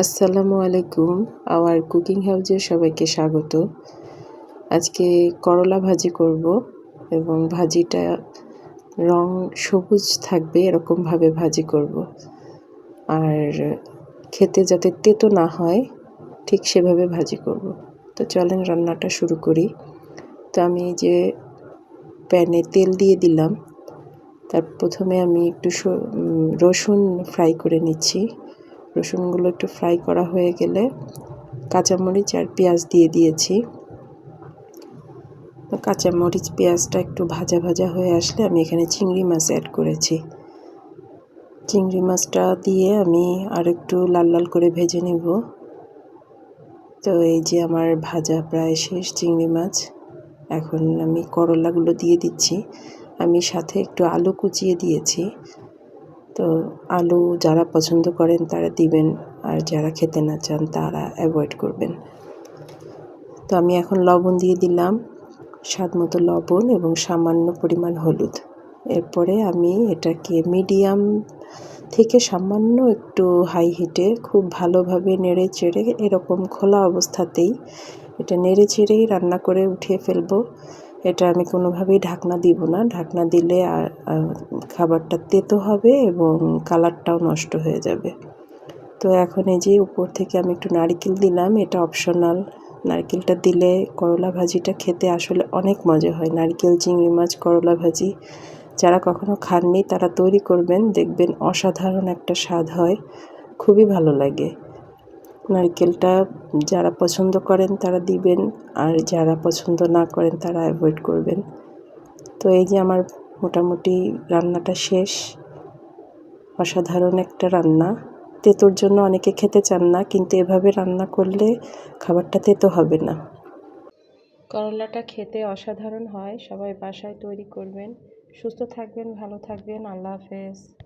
আসসালামু আলাইকুম, hour cooking হাউজে সবাইকে স্বাগত। আজকে করলা ভাজি করব এবং ভাজিটা রং সবুজ থাকবে, এরকমভাবে ভাজি করব। আর খেতে যাতে তেতো না হয়, ঠিক সেভাবে ভাজি করব। তো চলেন রান্নাটা শুরু করি। তো আমি যে প্যানে তেল দিয়ে দিলাম। তার প্রথমে আমি একটু রসুন ফ্রাই করে নিচ্ছি। রসুনগুলো একটু ফ্রাই করা হয়ে গেলে কাঁচামরিচ আর পেঁয়াজ দিয়ে দিয়েছি। কাঁচামরিচ, পেঁয়াজটা একটু ভাজা ভাজা হয়ে আসলে আমি এখানে চিংড়ি মাছ অ্যাড করেছি। চিংড়ি মাছটা দিয়ে আমি আর একটু লাল লাল করে ভেজে নিব। তো এই যে আমার ভাজা প্রায় শেষ চিংড়ি মাছ, এখন আমি করলাগুলো দিয়ে দিচ্ছি। আমি সাথে একটু আলু কুচিয়ে দিয়েছি। তো আলু যারা পছন্দ করেন তারা দিবেন, আর যারা খেতে না চান তারা অ্যাভয়েড করবেন। তো আমি এখন লবণ দিয়ে দিলাম, স্বাদ মতো লবণ এবং সামান্য পরিমাণ হলুদ। এরপরে আমি এটাকে মিডিয়াম থেকে সামান্য একটু হাই হিটে খুব ভালোভাবে নেড়ে চেড়ে এরকম খোলা অবস্থাতেই, এটা নেড়ে চেড়েই রান্না করে উঠিয়ে ফেলব। এটা আমি কোনোভাবেই ঢাকনা দিব না। ঢাকনা দিলে আর খাবারটা তেতো হবে এবং কালারটাও নষ্ট হয়ে যাবে। তো এখন এই যে উপর থেকে আমি একটু নারকেল দিলাম, এটা অপশনাল নারকেলটা দিলে করলা ভাজিটা খেতে আসলে অনেক মজা হয়। নারকেল, চিংড়ি মাছ, করলা ভাজি যারা কখনো খাননি তারা তৈরি করবেন। দেখবেন অসাধারণ একটা স্বাদ হয়। খুবই ভালো লাগে। নারকেলটা যারা পছন্দ করেন তারা দিবেন, আর যারা পছন্দ না করেন তারা অ্যাভয়েড করবেন। তো এই যে আমার মোটামুটি রান্নাটা শেষ। অসাধারণ একটা রান্না। তেতোর জন্য অনেকে খেতে চান না, কিন্তু এভাবে রান্না করলে খাবারটা তেতো হবে না। করলাটা খেতে অসাধারণ হয়। সবাই বাসায় তৈরি করবেন। সুস্থ থাকবেন, ভালো থাকবেন। আল্লাহ হাফেজ।